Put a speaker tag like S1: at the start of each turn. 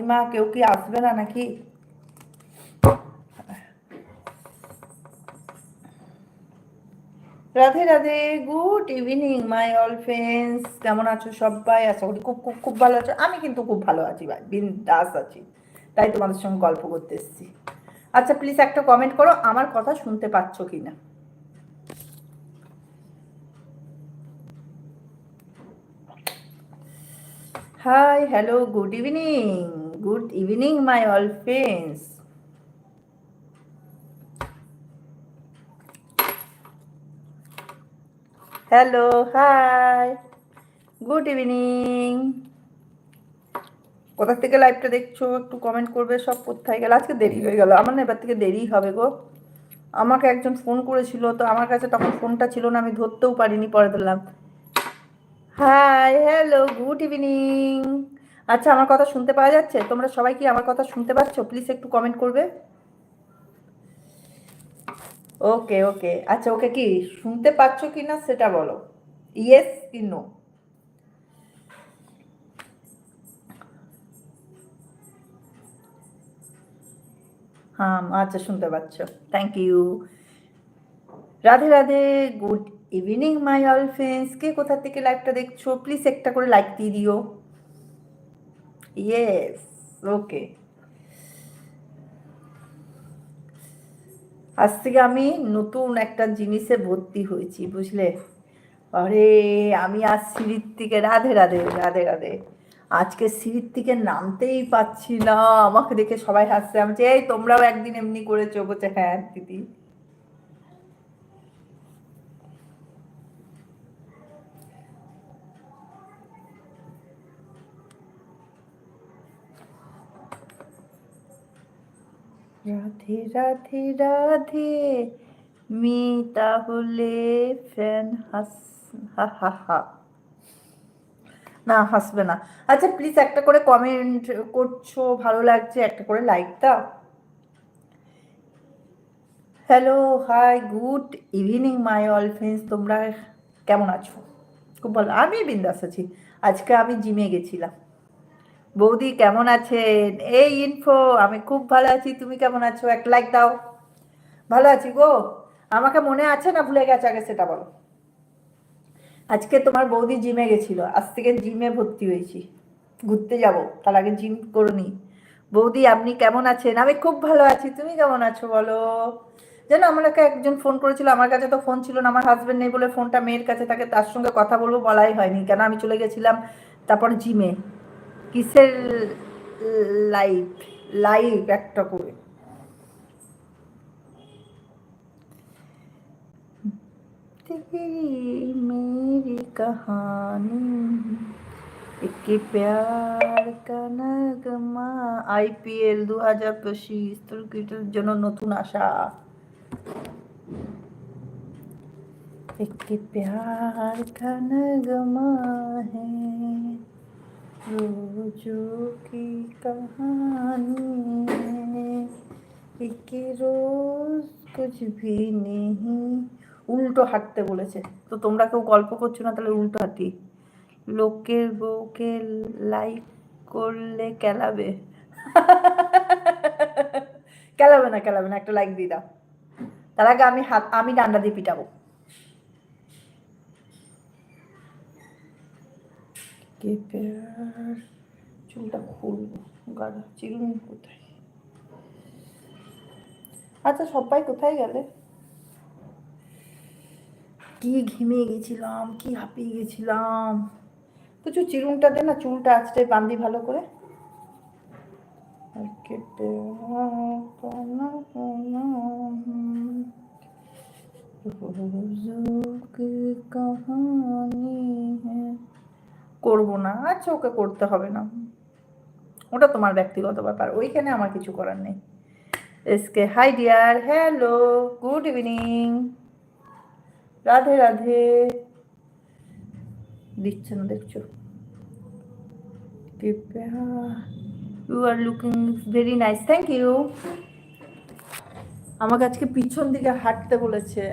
S1: ইমা কেউ কি আসবে না নাকি? Radhe Radhe good evening my all friends কেমন আছো সবাই? আশা করি খুব খুব খুব ভালো আছো। আমি কিন্তু খুব ভালো আছি ভাই, বিন্দাস আছি। তাই তোমাদের সঙ্গে গল্প করতে এসেছি। আচ্ছা প্লিজ একটা কমেন্ট করো, আমার কথা শুনতে পাচ্ছ কি না hi hello good evening good evening my all friends hello hi good evening কোথা থেকে লাইভটা দেখছ? একটু কমেন্ট করবে সব কোথায় গেল? আজকে দেরি হয়ে গেল। আমার না এবার থেকে দেরি হবে গো। আমাকে একজন ফোন করেছিল, তো আমার কাছে তখন ফোনটা ছিল না, আমি ধরতেও পারিনি, পরে ধরলাম। হাই হ্যালো গুড ইভিনিং আচ্ছা আমার কথা শুনতে পাওয়া যাচ্ছে? তোমরা সবাই কি আমার কথা শুনতে পাচ্ছ? প্লিজ একটু কমেন্ট করবে। ওকে ওকে আচ্ছা ওকে কি শুনতে পাচ্ছ কি না সেটা বলো। ইয়েস কি নো হ্যাঁ আচ্ছা শুনতে পাচ্ছ। Thank you Radhe Radhe good evening my all friends কে কোথা থেকে লাইভটা দেখছ? প্লিজ একটা করে লাইক দিয়ে দিও। ইয়েস ওকে আজ থেকে আমি নতুন একটা জিনিসে ভর্তি হয়েছি, বুঝলে? আরে, আমি আজ সিঁড়ির থেকে রাধে রাধে রাধে রাধে। আজকে সিঁড়ির থেকে নামতেই পাচ্ছি না। আমাকে দেখে সবাই হাসছে। আমি যে এই তোমরাও একদিন এমনি করেছ? বলছে হ্যাঁ দিদি। রাধে রাধে রাধে। মি তাহলে ফ্যান হাস, হা হা হা। না, হাসবে না। আচ্ছা প্লিজ একটা করে কমেন্ট করছ, ভালো লাগছে, একটা করে লাইক দাও। Hello hi good evening my all friends তোমরা কেমন আছো? খুব ভালো। আমি বিন্দাস আছি। আজকে আমি জিমে গেছিলাম। বৌদি কেমন আছেন? এই ইনফো আমি খুব ভালো আছি, তুমি কেমন আছো? এক লাইক দাও। ভালো আছি গো। আমাকে মনে আছে না ভুলে গেছে? আগে সেটা বলো। আজকে তোমার বৌদি জিমে গেছিল। আজ থেকে জিমে ভর্তি হয়েছি। ঘুরতে যাব। তার আগে জিম করনি। বৌদি, আপনি কেমন আছেন? আমি খুব ভালো আছি। তুমি কেমন আছো বলো? জানো আমাকে একজন ফোন করেছিল। আমার কাছে তো ফোন ছিল না। আমার হাজবেন্ড নেই বলে ফোনটা মেয়ের কাছে থাকে, তার সঙ্গে কথা বলব বলাই হয়নি। কেন? আমি চলে গেছিলাম তারপর জিমে কিসের লাইভ লাইভ একটা করে तेरी मेरी कहानी एक प्यार का नगमा আইপিএল দু হাজার পঁচিশ ক্রিকেটের জন্য নতুন আশা एक प्यार का नगमा है रोजों की कहानी है एक रोज कुछ भी नहीं উল্টো হাঁটতে বলেছে তো তোমরা কেউ গল্প করছো না তাহলে উল্টো হাঁটি লোকের বউকে লাইক করলে কেলাবে কেলাবে না কেলাবে না একটা লাইক দিয়ে দাও তার আগে আমি হাত আমি ডান্ডা দিয়ে পিটাবো কে প্যার চুলটা খুলবো। গাড়া চিরুনি কোথায়? আচ্ছা সবাই কোথায় গেলে? কি ঘেমে গেছিলাম, কি হাঁপিয়ে গেছিলাম? কিছু চিরুনটা দে না, চুলটা আজকে বান্ধি ভালো করে। আর কেটে করব না আচ্ছা ওকে করতে হবে না। ওটা তোমার ব্যক্তিগত ব্যাপার, ওইখানে আমার কিছু করার নেই। SK hi dear hello good evening Radhe Radhe. দিচ্ছে না, দেখছ? You are looking very nice thank you আমাকে আজকে পিছন দিকে হাঁটতে বলেছে।